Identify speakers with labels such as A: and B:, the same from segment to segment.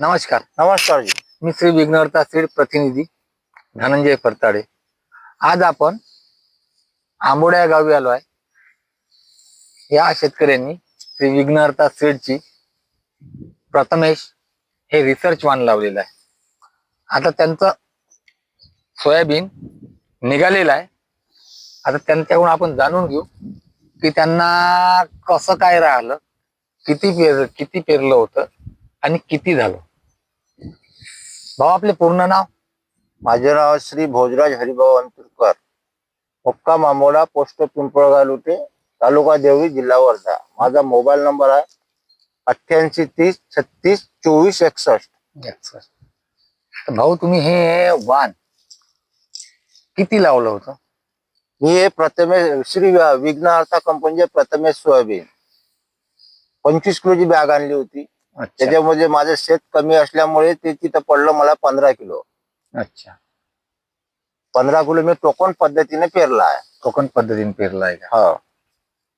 A: नमस्कार.
B: नमस्कार जी.
A: मी श्री विघ्नहर्ता श्री प्रतिनिधी धनंजय फरताडे आज आपण आंबोड्या गावी आलो आहे. या शेतकऱ्यांनी श्री विघ्नहर्ता सीडची प्रथमेश हे रिसर्च वान लावलेलं आहे. आता त्यांचं सोयाबीन निघालेलं आहे. आता त्यांच्याकडून आपण जाणून घेऊ की त्यांना कसं काय राहिलं किती पेर किती पेरलं होतं आणि किती झालं? भाऊ आपले पूर्ण नाव?
B: माझे नाव श्री भोजराज हरिभाऊ अंतुरकर. मुक्काम आंबोडा पोस्ट पिंपळगाव लुटे तालुका देवळी जिल्हा वर्धा. माझा मोबाईल नंबर आहे अठ्ठ्याऐंशी तीस छत्तीस चोवीस एकसष्ट.
A: तर भाऊ तुम्ही हे वाण किती लावलं होतं?
B: मी हे प्रथमेश श्री विघ्नहर्ता कंपनीचे प्रथमेश सोयाबीन. पंचवीस किलोची बॅग आणली होती. त्याच्यामध्ये माझं शेत कमी असल्यामुळे ते तिथं पडलं मला पंधरा किलो.
A: अच्छा.
B: पंधरा किलो मी टोकन पद्धतीने पेरला आहे
A: कोकण पद्धतीने पेरलं आहे का?
B: हो.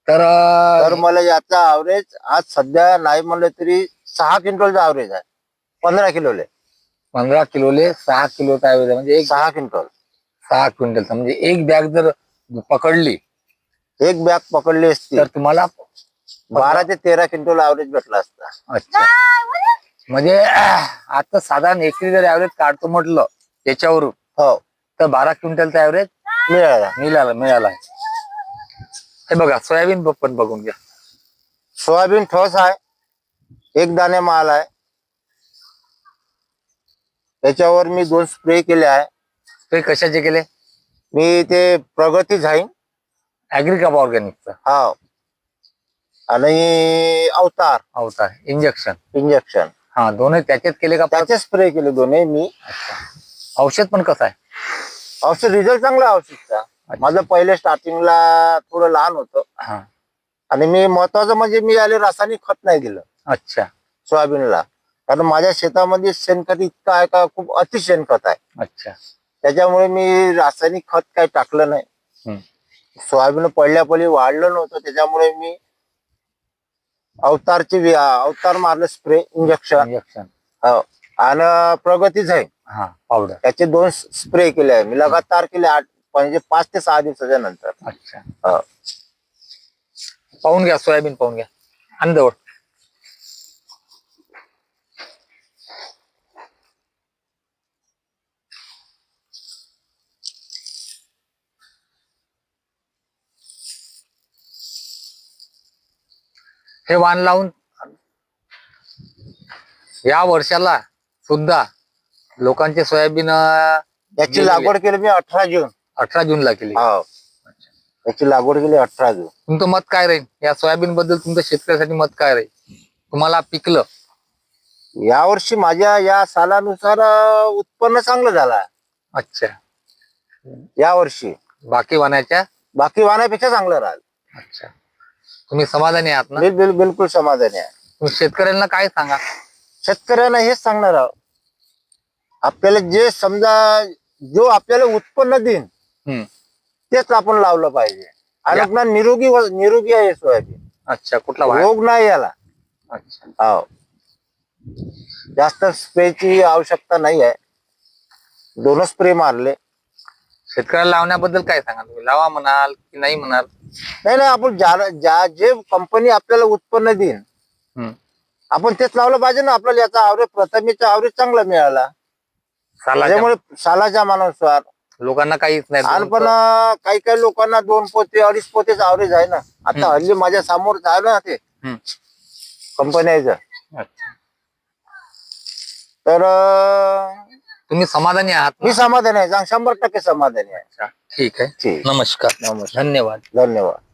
A: तर
B: तर मला याचा ॲव्हरेज आज सध्या नाही म्हणलं तरी सहा क्विंटलचा ॲव्हरेज आहे. पंधरा किलोले.
A: पंधरा किलोले सहा किलोचा average आहे. म्हणजे एक
B: सहा क्विंटल.
A: सहा क्विंटलचा. म्हणजे एक बॅग जर पकडली
B: एक बॅग पकडली असती.
A: तर तुम्हाला
B: बारा ते तेरा क्विंटल ॲव्हरेज भेटला असता.
A: अच्छा. म्हणजे? अं, आता साधारण एकरी जर ऍव्हरेज काढतो म्हटलं त्याच्यावरून
B: हो.
A: तर बारा क्विंटलचा ऍव्हरेज
B: मिळाला.
A: मिळाला मिळाला. हे बघा सोयाबीन पण बघून घ्या.
B: सोयाबीन ठोस आहे. एक दाणे माल आहे. त्याच्यावर मी दोन स्प्रे केले आहे.
A: ते कशाचे केले?
B: मी ते प्रगती झाईन.
A: ऍग्रिकॉप ऑर्गॅनिकचा
B: हा. आणि अवतार.
A: अवतार इंजेक्शन
B: इंजेक्शन
A: हा दोन्ही त्याच्यात केले का
B: त्याचे स्प्रे केले दोन्ही मी.
A: औषध पण कसं आहे?
B: औषध रिझल्ट चांगला आहे औषधचा. माझं पहिले स्टार्टिंगला थोडं लहान होतं.
A: हा.
B: आणि मी महत्वाचं म्हणजे मी आले रासायनिक खत नाही दिलं.
A: अच्छा.
B: सोयाबीनला. कारण माझ्या शेतामध्ये शेणखत इतकं आहे का खूप अति शेणखत आहे.
A: अच्छा.
B: त्याच्यामुळे मी रासायनिक खत काही टाकलं नाही.
A: हम्म.
B: सोयाबीन पडल्या पडली वाढलं नव्हतं त्याच्यामुळे मी अवतारची वि- अवतार मारलं स्प्रे इंजेक्शन
A: इंजेक्शन
B: आणि प्रगती झाली
A: हा पावडर
B: त्याचे दोन स्प्रे केले आहे. मी लगातार केले आठ म्हणजे पाच ते सहा दिवसाच्या नंतर.
A: अच्छा.
B: हा.
A: पाहून घ्या सोयाबीन पाहून घ्या. आणि जवळ हे वाण लावून या वर्षाला सुद्धा लोकांचे सोयाबीन
B: याची लागवड केली मी अठरा जून.
A: अठरा जूनला केली.
B: हो. याची लागवड केली अठरा जून.
A: तुमचं मत काय राहील? या सोयाबीन बद्दल तुमचं शेतकऱ्यासाठी मत काय राहील? तुम्हाला पिकलं.
B: यावर्षी माझ्या या सालानुसार अं, उत्पन्न चांगलं झालं.
A: अच्छा.
B: यावर्षी
A: बाकी वाण्याच्या?
B: बाकी वाहनापेक्षा चांगलं राहिलं.
A: अच्छा. तुम्ही समाधानी आहात ना?
B: बिल बिल बिलकुल समाधानी आहे.
A: तुम्ही शेतकऱ्यांना काय सांगा?
B: शेतकऱ्यांना हेच सांगणार आहोत. आपल्याला जे समजा जो आपल्याला उत्पन्न देईन
A: हम्म.
B: तेच आपण लावलं पाहिजे. आणि
A: या.
B: आपला निरोगी व- निरोगी आहे सोयाबीन.
A: अच्छा कुठला?
B: रोग नाही याला.
A: अच्छा.
B: हो जास्त स्प्रेची आवश्यकता नाही आहे. दोन स्प्रे मारले.
A: शेतकऱ्याला लावण्याबद्दल काय सांगा तुम्ही? लावा म्हणाल की नाही म्हणाल?
B: नाही नाही आपण ज्या ज्या जे कंपनी आपल्याला उत्पन्न देईन. आपण तेच लावलं पाहिजे ना आपल्याला याचा आवरेज प्रथमेचा आवरेज चांगला मिळाला त्यामुळे सालाच्या मानानुसार
A: लोकांना काहीच नाही
B: आणि पण काही काही लोकांना दोन पोते अडीच पोतेच आवरेज आहे ना आता. हल्ली माझ्यासमोर आहे ना ते. कंपन्याचं. तर
A: तुम्ही समाधानी आहात ना?
B: मी समाधानी आहे शंभर टक्के समाधानी आहे.
A: ठीक आहे.
B: ठीक.
A: नमस्कार.
B: नमस्कार.
A: धन्यवाद.
B: धन्यवाद.